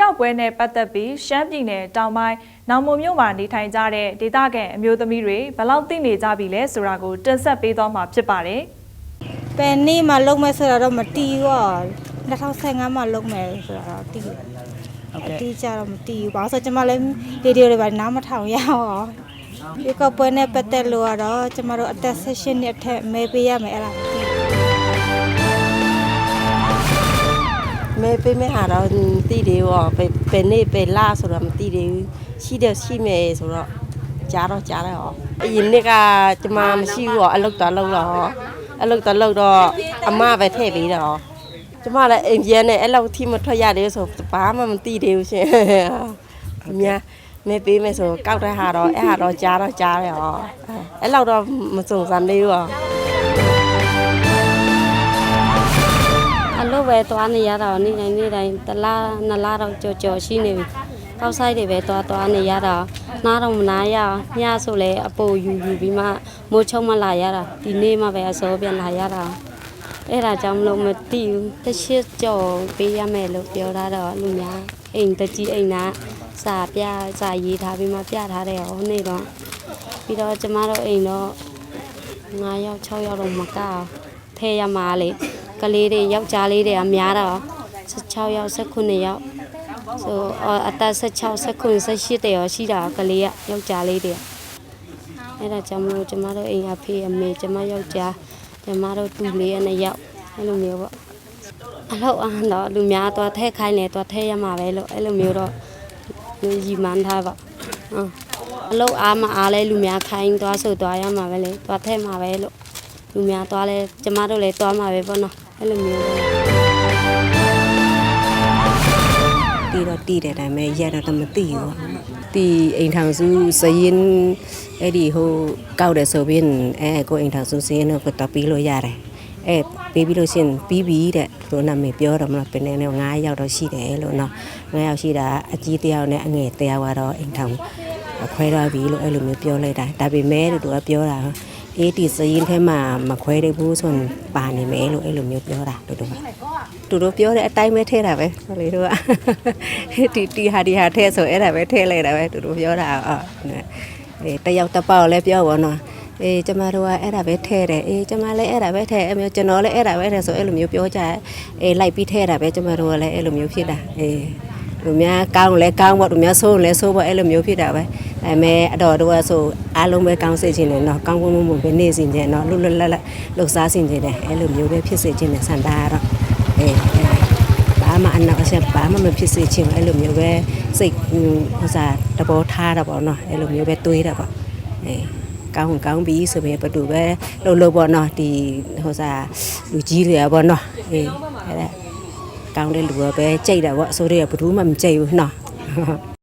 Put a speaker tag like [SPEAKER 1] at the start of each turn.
[SPEAKER 1] ကောက်ပွဲနဲ့ပတ်သက်ပြီးရှမ်းပြည်နယ်တောင်ပိုင်းနောင်မွန်မြို့မှာနေထိုင်ကြတဲ့ဒေသခံအမျိုးသမီးတွေဘယ်လောက်သိနေကြပြီလဲဆိုတာကိုတင်ဆက်ပေးသွားမှာဖြစ်ပါတယ်။
[SPEAKER 2] ဘယ်နေ့မှလုံးမဲ့ဆိုတာတော့မတီးဘူး2015မှာလုံးမယ်ဆိုတာတော့တီးတယ်အတီးကြတော့မတီးဘူးဘာလို့ဆိုကျမလည်းရေဒီယိုတွေပါနားမထောင်ရအောင်ဒီကပွဲနဲ့ပတ်သက်လို့ကတော့ကျမတို့အသက်16နှစ်အထက်မဲပေးရမယ်အဲ့ဒါ မသိဘူး
[SPEAKER 3] မဲပေးမဲဟာတော့တိတယ်ရောပဲပဲနေပဲလာဆိုတော့မတိတယ်ဘူးရှိတယ်ရှိမယ်ဆိုတော့ကြားတော့ကြားတယ်ဟောအရင်နေ့ကကျမမရှိဘူးဟောအလုတ်တော်လောက်တော့ဟောအလုတ်တော်လောက်တော့အမပဲထည့်ပေးတယ်ဟောကျမလည်းအိမ်ပြန်နေအဲ့လောက်ထိမထွက်ရတယ်ဆိုဘာမှမသိသေးဘူးရှင်အများမဲပေးမယ်ဆိုကောက်တဲ့ဟာတော့အဲ့ဟာတော့ကြားတော့ကြားတယ်ဟောအဲ့လောက်တော့မစုံစမ်းသေးဘူးဟော
[SPEAKER 4] လုပ်ပဲသွားနေရတာနေ့တိုင်းနေ့တိုင်းတစ်လားနှစ်လားတော့ကြော်ကြော်ရှိနေပြီ။ကောက်ဆိုင်တွေပဲသွားသွားနေရတာနားတော့မနာရအောင်ညဆိုလဲအပိုယူယူပြီးမှမိုးချုံမလာရတာဒီနေ့မှပဲအစောပြန်လာရတာအဲ့ဒါကြောင့်မလို့မသိဘူးတစ်ရှစ်ကြော်ပေးရမယ်လို့ပြောထားတော့လူများအိမ်တကြီးအိမ်နာစာပြစာရေးထားပြီးမှပြထားတယ်ဟောနေ့တော့ပြီးတော့ကျမတို့အိမ်တော့9ယောက်6ယောက်တော့မကအောင်ထဲရမှာလေ ကလေးတွေယောက်ျားလေးတွေကများတော့16ယောက်18ယောက်ဆိုအော်အသက်16 19 18တရောရှိတာကလေးကယောက်ျားလေးတွေအဲ့ဒါကြောင့်မလို့ကျမတို့အိမ်အဖေအမေကျမယောက်ျားကျမတို့တူလေးရနှစ်ယောက်အဲ့လိုမျိုးပေါ့အလောက်အားတော့လူများတော့ထဲခိုင်းနေတော့ထဲရမှာပဲလို့အဲ့လိုမျိုးတော့ရီမန်းထားပါဟုတ်အလောက်အားမအားလဲလူများခိုင်းသွားဆိုသွားရမှာပဲလေသွားထဲမှာပဲလို့လူများသွားလဲကျမတို့လည်းသွားမှာပဲပေါ့နော် အဲ့လိုမျိုးပဲ
[SPEAKER 5] တီတော့တီတယ်ဒါပေမဲ့ရက်တော့မသိဘူးတီအိမ်ထောင်စုစရင်အဲ့ဒီဟိုကောက်တယ်ဆိုပြီးအဲကိုအိမ်ထောင်စုစရင်ကိုတော့ပြီးလို့ရတယ်အဲပြီးပြီးလို့ရှရင်ပြီးပြီတဲ့သူနာမည်ပြောတော့မလားပင်နေနဲ့9ရောက်တော့ရှိတယ်လို့နော်9ရောက်ရှိတာအကြီးတယောက်နဲ့အငယ်တယောက်ကတော့အိမ်ထောင်ခွဲတော့ပြီလို့အဲ့လိုမျိုးပြောလိုက်တာဒါပေမဲ့သူကပြောတာ အေးဒီစရင်ထဲမှာမခွဲသေးဘူးဆိုရင်ပါနေမယ်လို့အဲ့လိုမျိုးပြောတာတို့တို့ကသူတို့ပြောတဲ့အတိုင်းပဲထဲတာပဲဟိုလေတို့ကတီတီဟာဒီဟာထဲဆိုအဲ့ဒါပဲထဲလိုက်တာပဲသူတို့ပြောတာအော်အေးတယောက်တစ်ပေါက်လည်းပြောပါတော့အေးကျမတို့ကအဲ့ဒါပဲထဲတယ်အေးကျမလည်းအဲ့ဒါပဲထဲအဲ့မျိုးကျွန်တော်လည်းအဲ့ဒါပဲထဲဆိုအဲ့လိုမျိုးပြောကြအေးလိုက်ပြီးထဲတာပဲကျမတို့ကလည်းအဲ့လိုမျိုးဖြစ်တာအေးလူများကောင်းလဲကောင်းပေါ့လူများဆိုးလဲဆိုးပေါ့အဲ့လိုမျိုးဖြစ်တာပဲ ဒါပေမဲ့အတော်တို့ကဆိုအားလုံးပဲကောင်းစေချင်တယ်နော်ကောင်းကောင်းမွန်မွန်ပဲနေစေချင်နော်လွတ်လွတ်လပ်လပ်လှုပ်ရှားစေချင်တယ်အဲ့လိုမျိုးပဲဖြစ်စေချင်တယ်စံတာကတော့အေးဘာမှအနောက်အဆက်ဘာမှမဖြစ်စေချင်ဘူးအဲ့လိုမျိုးပဲစိတ်ဟိုစားတဘောထားတာပေါ့နော်အဲ့လိုမျိုးပဲတွေးတာပေါ့အေးကောင်းကောင်းပြီဆိုပြီးဘတူပဲလှုပ်လို့ပေါ့နော်ဒီဟိုစားလူကြီးတွေပေါ့နော်အေးအဲ့ဒါကောင်းတဲ့လူကပဲကြိတ်တာပေါ့ဆိုတော့ဘယ်သူမှမကြိတ်ဘူးနော်